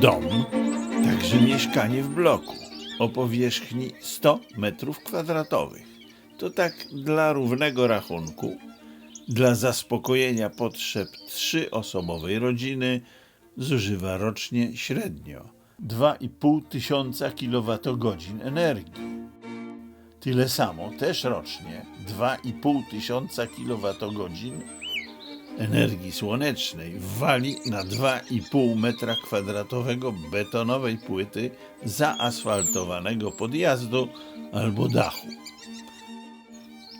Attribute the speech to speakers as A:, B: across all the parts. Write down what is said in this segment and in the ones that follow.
A: dom, także mieszkanie w bloku o powierzchni 100 metrów kwadratowych. To tak dla równego rachunku, dla zaspokojenia potrzeb trzyosobowej rodziny zużywa rocznie średnio 2,5 tysiąca kilowatogodzin energii. Tyle samo też rocznie 2,5 tysiąca kilowatogodzin energii słonecznej wali na 2,5 metra kwadratowego betonowej płyty zaasfaltowanego podjazdu albo dachu.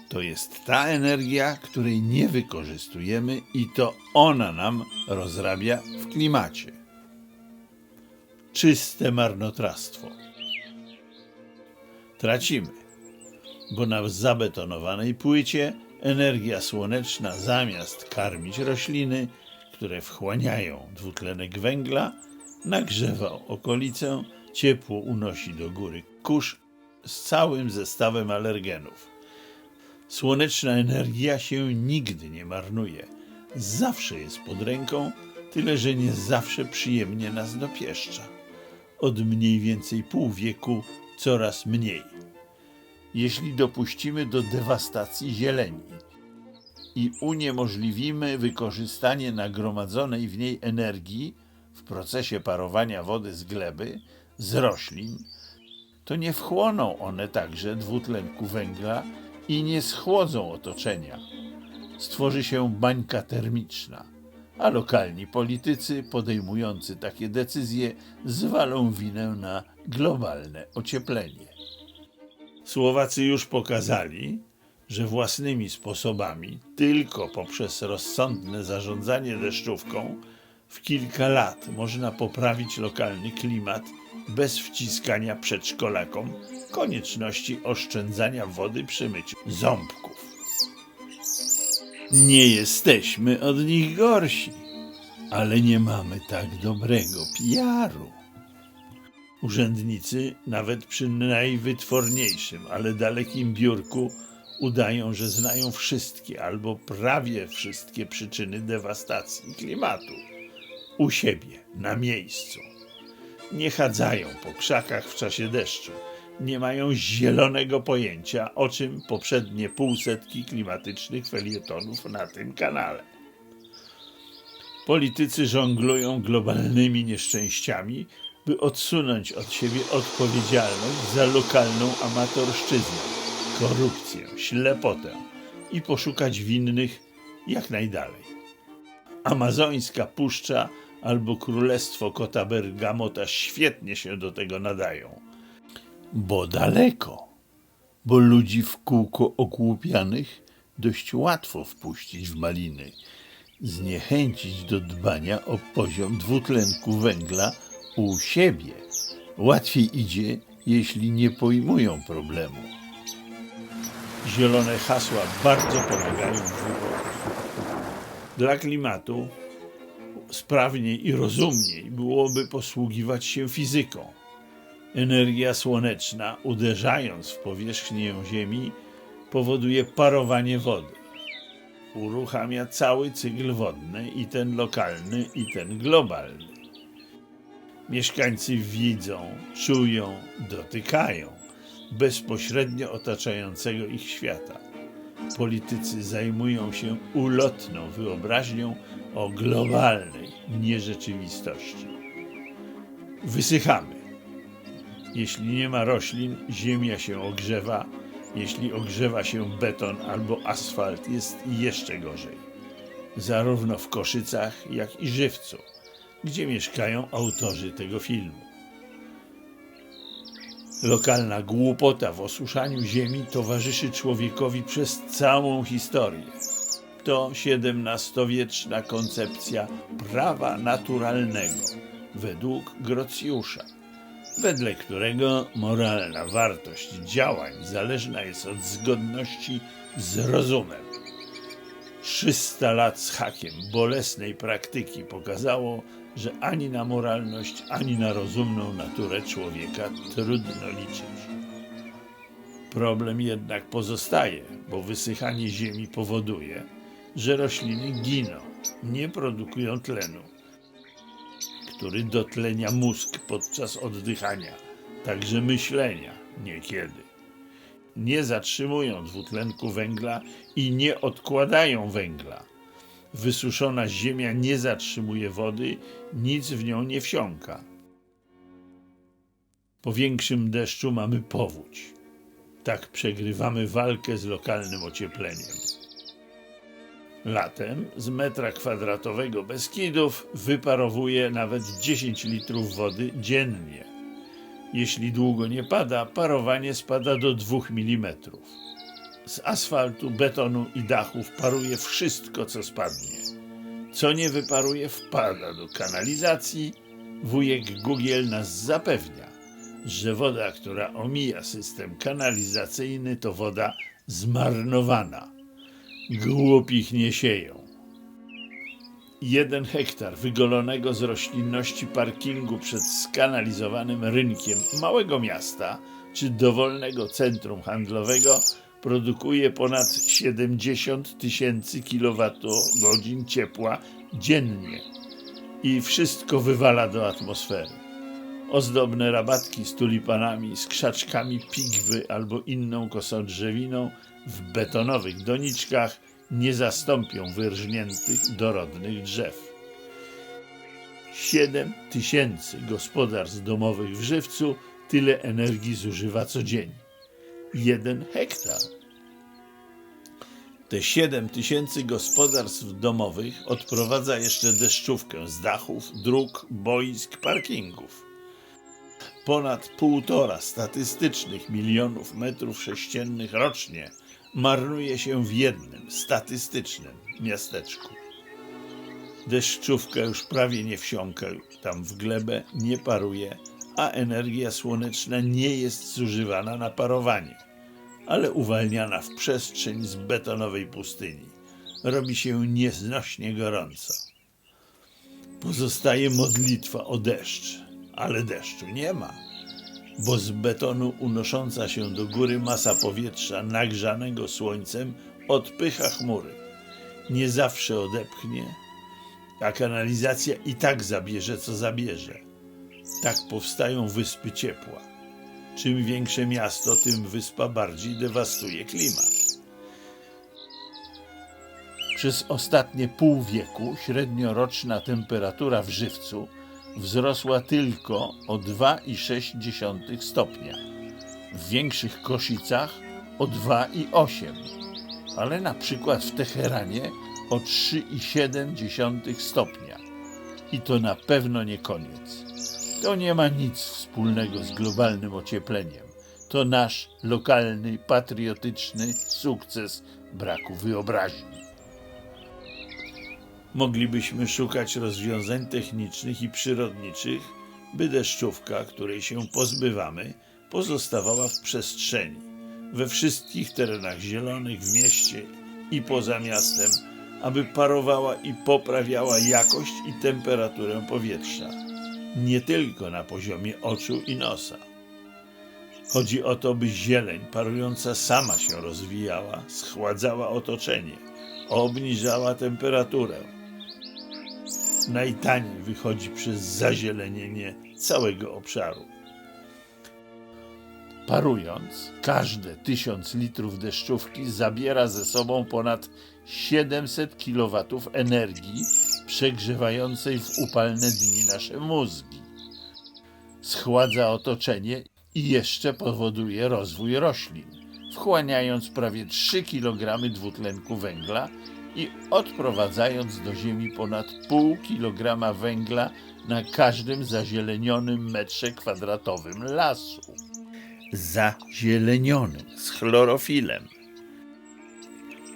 A: To jest ta energia, której nie wykorzystujemy i to ona nam rozrabia w klimacie. Czyste marnotrawstwo. Tracimy, bo na zabetonowanej płycie energia słoneczna zamiast karmić rośliny, które wchłaniają dwutlenek węgla, nagrzewa okolicę, ciepło unosi do góry kurz z całym zestawem alergenów. Słoneczna energia się nigdy nie marnuje. Zawsze jest pod ręką, tyle że nie zawsze przyjemnie nas dopieszcza. Od mniej więcej pół wieku coraz mniej. Jeśli dopuścimy do dewastacji zieleni i uniemożliwimy wykorzystanie nagromadzonej w niej energii w procesie parowania wody z gleby, z roślin, to nie wchłoną one także dwutlenku węgla i nie schłodzą otoczenia. Stworzy się bańka termiczna, a lokalni politycy podejmujący takie decyzje zwalą winę na globalne ocieplenie. Słowacy już pokazali, że własnymi sposobami, tylko poprzez rozsądne zarządzanie deszczówką, w kilka lat można poprawić lokalny klimat bez wciskania przedszkolakom konieczności oszczędzania wody przy myciu ząbków. Nie jesteśmy od nich gorsi, ale nie mamy tak dobrego PR-u. Urzędnicy, nawet przy najwytworniejszym, ale dalekim biurku, udają, że znają wszystkie albo prawie wszystkie przyczyny dewastacji klimatu u siebie, na miejscu. Nie chadzają po krzakach w czasie deszczu, nie mają zielonego pojęcia, o czym poprzednie półsetki klimatycznych felietonów na tym kanale. Politycy żonglują globalnymi nieszczęściami, by odsunąć od siebie odpowiedzialność za lokalną amatorszczyznę, korupcję, ślepotę i poszukać winnych jak najdalej. Amazońska puszcza albo królestwo kota Bergamota świetnie się do tego nadają. Bo daleko, bo ludzi w kółko okłupianych dość łatwo wpuścić w maliny, zniechęcić do dbania o poziom dwutlenku węgla u siebie. Łatwiej idzie, jeśli nie pojmują problemu. Zielone hasła bardzo pomagają w wyborach. Dla klimatu sprawniej i rozumniej byłoby posługiwać się fizyką. Energia słoneczna, uderzając w powierzchnię Ziemi, powoduje parowanie wody. Uruchamia cały cykl wodny, i ten lokalny, i ten globalny. Mieszkańcy widzą, czują, dotykają bezpośrednio otaczającego ich świata. Politycy zajmują się ulotną wyobraźnią o globalnej nierzeczywistości. Wysychamy. Jeśli nie ma roślin, ziemia się ogrzewa. Jeśli ogrzewa się beton albo asfalt, jest jeszcze gorzej. Zarówno w Koszycach, jak i Żywcu, gdzie mieszkają autorzy tego filmu. Lokalna głupota w osuszaniu ziemi towarzyszy człowiekowi przez całą historię. To XVII-wieczna koncepcja prawa naturalnego według Grocjusza, wedle którego moralna wartość działań zależna jest od zgodności z rozumem. 300 lat z hakiem bolesnej praktyki pokazało, że ani na moralność, ani na rozumną naturę człowieka trudno liczyć. Problem jednak pozostaje, bo wysychanie ziemi powoduje, że rośliny giną, nie produkują tlenu, który dotlenia mózg podczas oddychania, także myślenia niekiedy. Nie zatrzymują dwutlenku węgla i nie odkładają węgla. Wysuszona ziemia nie zatrzymuje wody, nic w nią nie wsiąka. Po większym deszczu mamy powódź. Tak przegrywamy walkę z lokalnym ociepleniem. Latem z metra kwadratowego Beskidów wyparowuje nawet 10 litrów wody dziennie. Jeśli długo nie pada, parowanie spada do 2 mm. Z asfaltu, betonu i dachów paruje wszystko, co spadnie. Co nie wyparuje, wpada do kanalizacji. Wujek Gugiel nas zapewnia, że woda, która omija system kanalizacyjny, to woda zmarnowana. Głupich nie sieją. Jeden hektar wygolonego z roślinności parkingu przed skanalizowanym rynkiem małego miasta czy dowolnego centrum handlowego produkuje ponad 70 tysięcy kilowatogodzin ciepła dziennie i wszystko wywala do atmosfery. Ozdobne rabatki z tulipanami, z krzaczkami pigwy albo inną kosodrzewiną w betonowych doniczkach nie zastąpią wyrżniętych dorodnych drzew. 7 tysięcy gospodarstw domowych w Żywcu tyle energii zużywa codziennie. Jeden hektar. Te 7 tysięcy gospodarstw domowych odprowadza jeszcze deszczówkę z dachów, dróg, boisk, parkingów ponad półtora statystycznych milionów metrów sześciennych rocznie marnuje się w jednym statystycznym miasteczku. Deszczówka już prawie nie wsiąka tam w glebę, nie paruje, a energia słoneczna nie jest zużywana na parowanie, ale uwalniana w przestrzeń z betonowej pustyni. Robi się nieznośnie gorąco. Pozostaje modlitwa o deszcz, ale deszczu nie ma, bo z betonu unosząca się do góry masa powietrza nagrzanego słońcem odpycha chmury. Nie zawsze odepchnie, a kanalizacja i tak zabierze, co zabierze. Tak powstają wyspy ciepła. Czym większe miasto, tym wyspa bardziej dewastuje klimat. Przez ostatnie pół wieku średnioroczna temperatura w żywcu wzrosła tylko o 2,6 stopnia. W większych Koszicach o 2,8, ale na przykład w Teheranie o 3,7 stopnia. I to na pewno nie koniec. To nie ma nic wspólnego z globalnym ociepleniem. To nasz lokalny, patriotyczny sukces braku wyobraźni. Moglibyśmy szukać rozwiązań technicznych i przyrodniczych, by deszczówka, której się pozbywamy, pozostawała w przestrzeni, we wszystkich terenach zielonych w mieście i poza miastem, aby parowała i poprawiała jakość i temperaturę powietrza, nie tylko na poziomie oczu i nosa. Chodzi o to, by zieleń parująca sama się rozwijała, schładzała otoczenie, obniżała temperaturę. Najtaniej wychodzi przez zazielenienie całego obszaru. Parując, każde tysiąc litrów deszczówki zabiera ze sobą ponad 700 kW energii przegrzewającej w upalne dni nasze mózgi. Schładza otoczenie i jeszcze powoduje rozwój roślin, wchłaniając prawie 3 kg dwutlenku węgla i odprowadzając do ziemi ponad pół kilograma węgla na każdym zazielenionym metrze kwadratowym lasu. Zazielenionym z chlorofilem.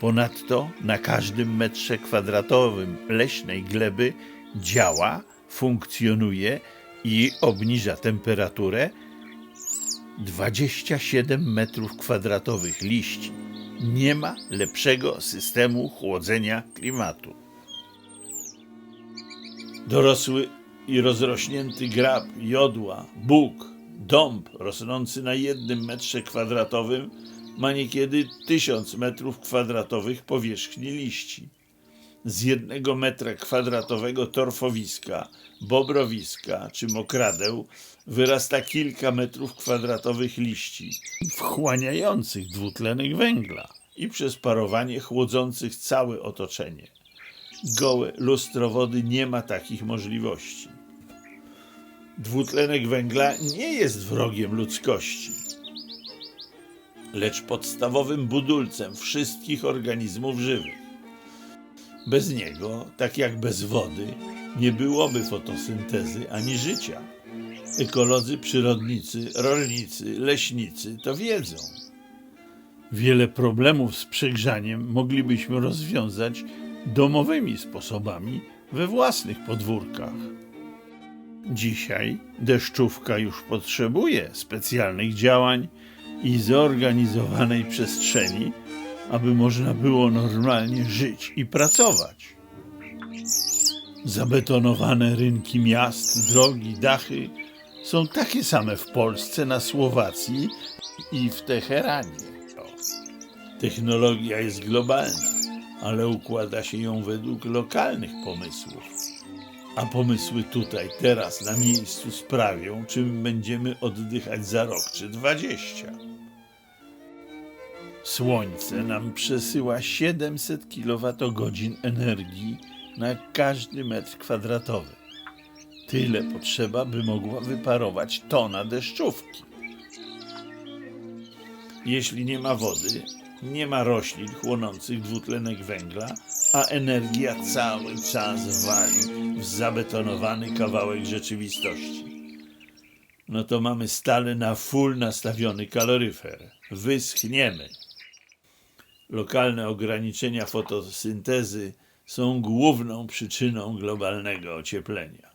A: Ponadto na każdym metrze kwadratowym leśnej gleby działa, funkcjonuje i obniża temperaturę 27 metrów kwadratowych liści. Nie ma lepszego systemu chłodzenia klimatu. Dorosły i rozrośnięty grab, jodła, bóg, dąb rosnący na jednym metrze kwadratowym ma niekiedy tysiąc metrów kwadratowych powierzchni liści. Z jednego metra kwadratowego torfowiska, bobrowiska czy mokradeł wyrasta kilka metrów kwadratowych liści, wchłaniających dwutlenek węgla i przez parowanie chłodzących całe otoczenie. Gołe lustro wody nie ma takich możliwości. Dwutlenek węgla nie jest wrogiem ludzkości, lecz podstawowym budulcem wszystkich organizmów żywych. Bez niego, tak jak bez wody, nie byłoby fotosyntezy ani życia. Ekolodzy, przyrodnicy, rolnicy, leśnicy to wiedzą. Wiele problemów z przegrzaniem moglibyśmy rozwiązać domowymi sposobami we własnych podwórkach. Dzisiaj deszczówka już potrzebuje specjalnych działań i zorganizowanej przestrzeni, aby można było normalnie żyć i pracować. Zabetonowane rynki miast, drogi, dachy są takie same w Polsce, na Słowacji i w Teheranie. Technologia jest globalna, ale układa się ją według lokalnych pomysłów. A pomysły tutaj, teraz, na miejscu sprawią, czym będziemy oddychać za rok czy dwadzieścia. Słońce nam przesyła 700 kWh energii na każdy metr kwadratowy. Tyle potrzeba, by mogła wyparować tona deszczówki. Jeśli nie ma wody, nie ma roślin chłonących dwutlenek węgla, a energia cały czas wali w zabetonowany kawałek rzeczywistości. No to mamy stale na full nastawiony kaloryfer. Wyschniemy. Lokalne ograniczenia fotosyntezy są główną przyczyną globalnego ocieplenia.